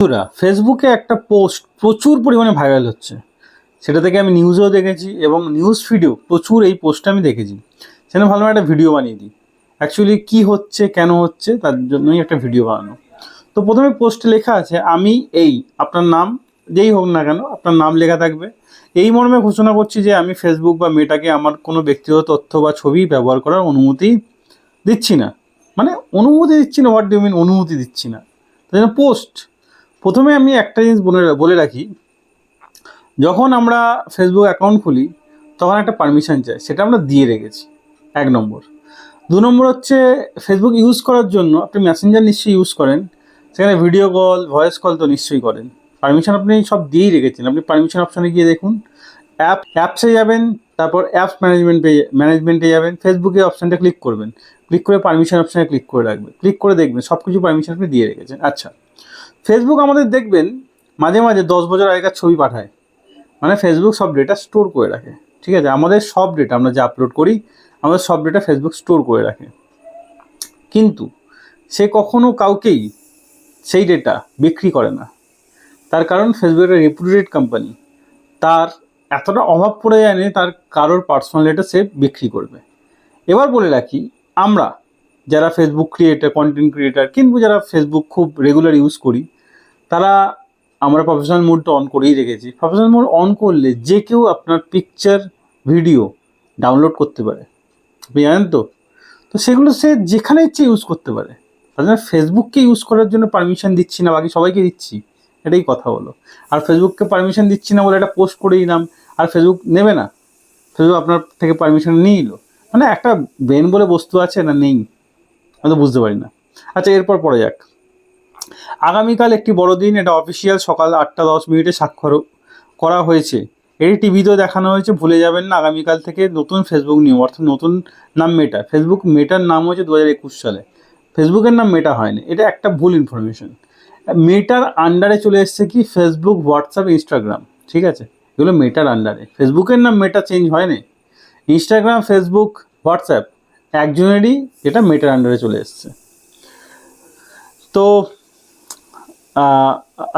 বন্ধুরা ফেসবুকে একটা পোস্ট প্রচুর পরিমাণে ভাইরাল হচ্ছে। সেটা থেকে আমি নিউজেও দেখেছি এবং নিউজ ফিডেও প্রচুর এই পোস্টটা আমি দেখেছি। সেখানে ভালো একটা ভিডিও বানিয়ে দিই। অ্যাকচুয়ালি কী হচ্ছে, কেন হচ্ছে, তার জন্যই একটা ভিডিও বানানো। তো প্রথমে পোস্টে লেখা আছে, আমি এই, আপনার নাম যেই হোক না কেন, আপনার নাম লেখা থাকবে। এই মর্মে ঘোষণা করছি যে আমি ফেসবুক বা মেটাকে আমার কোনো ব্যক্তিগত তথ্য বা ছবি ব্যবহার করার অনুমতি দিচ্ছি না। মানে অনুমতি দিচ্ছি না হোয়াট ডিউ মিন অনুমতি দিচ্ছি না? তাই পোস্ট প্রথমে আমি একটা জিনিস বলে বলে রাখি, যখন আমরা ফেসবুক অ্যাকাউন্ট খুলি, তখন একটা পারমিশন চাই, সেটা আমরা দিয়ে রেখেছি, এক নম্বর। দু নম্বর হচ্ছে ফেসবুক ইউজ করার জন্য আপনি মেসেঞ্জার নিশ্চয়ই ইউজ করেন, সেখানে ভিডিও কল ভয়েস কল তো নিশ্চয়ই করেন। পারমিশন আপনি সব দিয়েই রেখেছেন, আপনি পারমিশন অপশানে গিয়ে দেখুন অ্যাপ অ্যাপসে যাবেন, তারপর অ্যাপস ম্যানেজমেন্ট ম্যানেজমেন্টে যাবেন ফেসবুকে অপশানটা ক্লিক করবেন। ক্লিক করে পারমিশন অপশানে ক্লিক করে রাখবেন ক্লিক করে দেখবেন সব কিছু পারমিশন আপনি দিয়ে রেখেছেন। আচ্ছা ফেসবুক আমাদের দেখবেন, মাঝে মাঝে দশ বছর আগেকার ছবি পাঠায়। মানে ফেসবুক সব ডেটা স্টোর করে রাখে। ঠিক আছে? আমাদের সব ডেটা আমরা যে আপলোড করি, আমাদের সব ডেটা ফেসবুক স্টোর করে রাখে। কিন্তু সে কখনো কাউকেই সেই ডেটা বিক্রি করে না। তার কারণ ফেসবুক একটা রেপুটেড কোম্পানি তার এতটা অভাব পড়ে যায়নি, তার কারোর পার্সোনাল ডেটা সে বিক্রি করবে। এবার বলে রাখি, আমরা যারা ফেসবুক ক্রিয়েটার কন্টেন্ট ক্রিয়েটার কিন্তু যারা ফেসবুক খুব রেগুলার ইউজ করি, তারা আমরা প্রফেশনাল মোডটা অন করেই রেখেছি। প্রফেশনাল মোড অন করলে যে কেউ আপনার পিকচার ভিডিও ডাউনলোড করতে পারে। আপনি জানেন তো? তো সেগুলো সে যেখানে ইচ্ছে ইউজ করতে পারে। জন্য ফেসবুককে ইউজ করার জন্য পারমিশন দিচ্ছি না, বাকি সবাইকে দিচ্ছি। এটাই কথা হলো। আর ফেসবুককে পারমিশন দিচ্ছি না বলে একটা পোস্ট করে দিলাম, আর ফেসবুক নেবে না। ফেসবুক আপনার থেকে পারমিশন নিয়ে নিল। মানে একটা ব্রেন বলে বস্তু আছে না নেই? আমি তো বুঝতে পারি না। আচ্ছা এরপর পরে যাক। আগামীকাল একটি বড়দিন, এটা অফিসিয়াল সকাল আটটা দশ মিনিটে স্বাক্ষর করা হয়েছে। এটি টিভিতেও দেখানো হয়েছে, ভুলে যাবেন না, আগামীকাল থেকে নতুন ফেসবুক নিয়ম অর্থাৎ নতুন নাম মেটা ফেসবুক মেটার নাম হচ্ছে দু হাজার একুশ সালে। ফেসবুকের নাম মেটা হয়নি, এটা একটা ভুল ইনফরমেশন মেটার আন্ডারে চলে এসছে কি? ফেসবুক হোয়াটসঅ্যাপ ইনস্টাগ্রাম ঠিক আছে? এগুলো মেটার আন্ডারে ফেসবুকের নাম মেটা চেঞ্জ হয়নি। ইনস্টাগ্রাম ফেসবুক হোয়াটসঅ্যাপ একজনেরই এটা মেটার আন্ডারে চলে এসছে। তো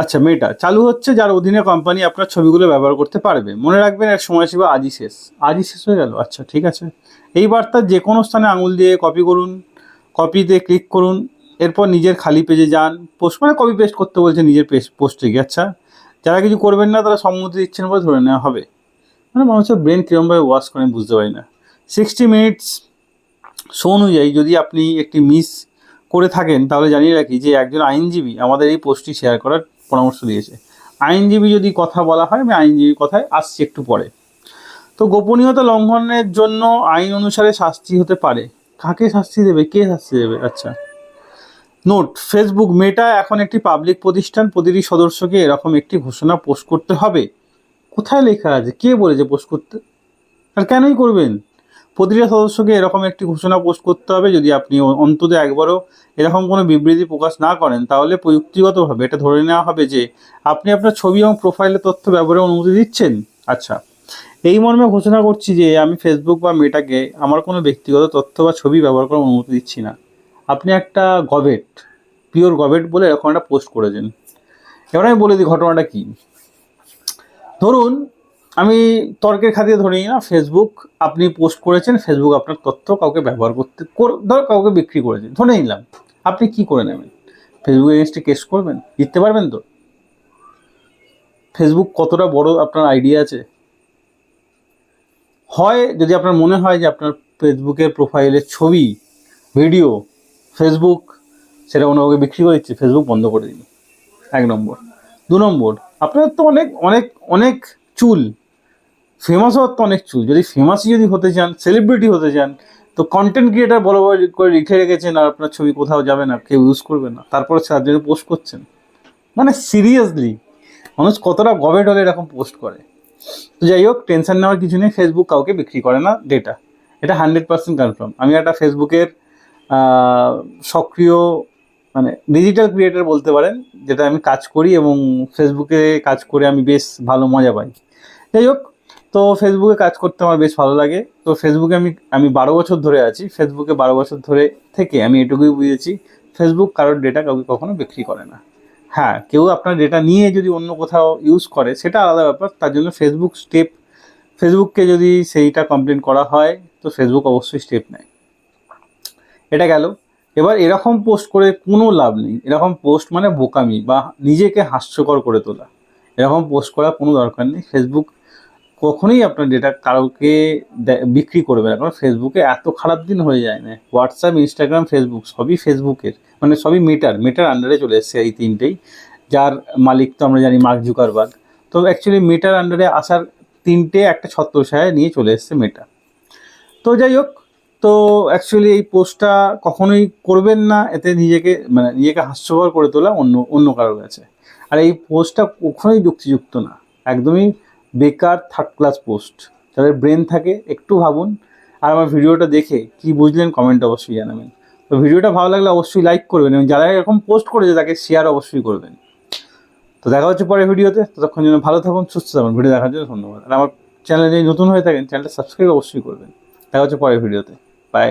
আচ্ছা মেটা চালু হচ্ছে যার অধীনে কোম্পানি আপনার ছবিগুলো ব্যবহার করতে পারবে। মনে রাখবেন এর সময়সীমা আজই শেষ। আজই শেষ হয়ে গেল? আচ্ছা ঠিক আছে। এই বার্তা যে কোনো স্থানে আঙুল দিয়ে কপি করুন কপিতে ক্লিক করুন, এরপর নিজের খালি পেজে যান। পোস্ট মানে কপি পেস্ট করতে বলছে নিজের পেজ পোস্টে গিয়ে আচ্ছা? যারা কিছু করবেন না, তারা সম্মতি দিচ্ছেন বলে ধরে নেওয়া হবে। মানে মানুষের ব্রেন কীরকমভাবে ওয়াশ করে বুঝতে পারি না। সিক্সটি মিনিটস শো অনুযায়ী যদি আপনি একটি মিস করে থাকেন, তাহলে জানিয়ে রাখি যে একজন আইনজীবী আমাদের এই পোস্টটি শেয়ার করার পরামর্শ দিয়েছে। আইনজীবী যদি কথা বলা হয়, আমি আইনজীবীর কথায় আসছি একটু পরে। তো গোপনীয়তা লঙ্ঘনের জন্য আইন অনুসারে শাস্তি হতে পারে। কাকে শাস্তি দেবে? কে শাস্তি দেবে? আচ্ছা। নোট ফেসবুক মেটা এখন একটি পাবলিক প্রতিষ্ঠান, প্রতিটি সদস্যকে এরকম একটি ঘোষণা পোস্ট করতে হবে। কোথায় লেখা আছে? কে বলেছে পোস্ট করতে? আর কেনই করবেন? প্রতিটা সদস্যকে এরকম একটি ঘোষণা পোস্ট করতে হবে যদি আপনি অন্তত একবারও এরকম কোনো বিবৃতি প্রকাশ না করেন, তাহলে প্রযুক্তিগতভাবে এটা ধরে নেওয়া হবে যে আপনি আপনার ছবি এবং প্রোফাইলের তথ্য ব্যবহারের অনুমতি দিচ্ছেন। আচ্ছা এই মর্মে ঘোষণা করছি যে আমি ফেসবুক বা মেটাকে আমার কোনো ব্যক্তিগত তথ্য বা ছবি ব্যবহার করার অনুমতি দিচ্ছি না। আপনি একটা গভেট, পিওর গভেট বলে এরকম একটা পোস্ট করেছেন। এবার আমি বলে দিই ঘটনাটা কী। ধরুন আমি তর্কের খাতিরে ধরে নিই না ফেসবুক আপনি পোস্ট করেছেন ফেসবুক আপনার তথ্য কাউকে ব্যবহার করতে কর- ধর কাউকে বিক্রি করেছেন ধরে নিলাম। আপনি কি করে নেবেন? ফেসবুক এগেনস্টে কেস করবেন? জিততে পারবেন তো? ফেসবুক কতটা বড় আপনার আইডিয়া আছে? হয় যদি আপনার মনে হয় যে আপনার ফেসবুকের প্রোফাইলের ছবি ভিডিও ফেসবুক সেটা অন্য কাউকে বিক্রি করে দিচ্ছে ফেসবুক বন্ধ করে দিন এক নম্বর। দু নম্বর, আপনার তো অনেক অনেক অনেক চুল ফেমাস হওয়ার তো অনেক চুল। যদি ফেমাসই যদি হতে চান সেলিব্রিটি হতে চান, তো কন্টেন্ট ক্রিয়েটার বড় বড় করে লিখে রেখেছেন আর আপনার ছবি কোথাও যাবে না, কেউ ইউজ করবে না। তারপরে তার জন্য পোস্ট করছেন। মানে সিরিয়াসলি মানুষ কতটা গভেট হলে এরকম পোস্ট করে। তো যাই হোক টেনশন নেওয়ার কিছু নেই ফেসবুক কাউকে বিক্রি করে না ডেটা এটা হান্ড্রেড পার্সেন্ট কনফার্ম আমি একটা ফেসবুকের সক্রিয় মানে ডিজিটাল ক্রিয়েটার বলতে পারেন, যেটা আমি কাজ করি এবং ফেসবুকে কাজ করে আমি বেশ ভালো মজা পাই। যাই হোক তো ফেসবুকে কাজ করতে আমার বেশ ভালো লাগে। তো ফেসবুকে আমি আমি বারো বছর ধরে আছি। ফেসবুকে বারো বছর ধরে থেকে আমি এটুকুই বুঝেছি ফেসবুক কারোর ডেটা কাউকে কখনো বিক্রি করে না। হ্যাঁ কেউ আপনার ডেটা নিয়ে যদি অন্য কোথাও ইউজ করে, সেটা আলাদা ব্যাপার। তার জন্য ফেসবুক স্টেপ ফেসবুককে যদি সেইটা কমপ্লেন করা হয়, তো ফেসবুক অবশ্যই স্টেপ নেয়। এটা গেল। এবার এরকম পোস্ট করে কোনো লাভ নেই। এরকম পোস্ট মানে বোকামি বা নিজেকে হাস্যকর করে তোলা। এরকম পোস্ট করার কোনো দরকার নেই। ফেসবুক কখনোই আপনার ডেটা কারোকে বিক্রি করবে না। কারণ ফেসবুকে এত খারাপ দিন হয়ে যায় না। হোয়াটসঅ্যাপ ইনস্টাগ্রাম ফেসবুক সবই ফেসবুকের মানে সবই মেটার মেটার আন্ডারে চলে এসছে এই তিনটেই। যার মালিক তো আমরা জানি মার্ক জুকারবার্গ তো অ্যাকচুয়ালি মেটার আন্ডারে আসার তিনটে একটা ছত্রছায়া নিয়ে চলে এসছে মেটা তো যাই হোক, তো অ্যাকচুয়ালি এই পোস্টটা কখনোই করবেন না। এতে নিজেকে মানে নিজেকে হাস্যকর করে তোলা অন্য অন্য কারোর কাছে। আর এই পোস্টটা কখনোই যুক্তিযুক্ত না। একদমই বেকার থার্ড ক্লাস পোস্ট যাদের ব্রেন থাকে, একটু ভাবুন আর আমার ভিডিওটা দেখে কি বুঝলেন কমেন্ট অবশ্যই জানাবেন। তো ভিডিওটা ভালো লাগলে অবশ্যই লাইক করবেন এবং যারা এরকম পোস্ট করেছে তাকে শেয়ার অবশ্যই করবেন। তো দেখা হচ্ছে পরের ভিডিওতে ততক্ষণ যেন ভালো থাকুন, সুস্থ থাকুন, ভিডিও দেখার জন্য ধন্যবাদ। আর আমার চ্যানেলে যদি নতুন হয়ে থাকেন চ্যানেলটা সাবস্ক্রাইব অবশ্যই করবেন। দেখা হচ্ছে পরের ভিডিওতে। বাই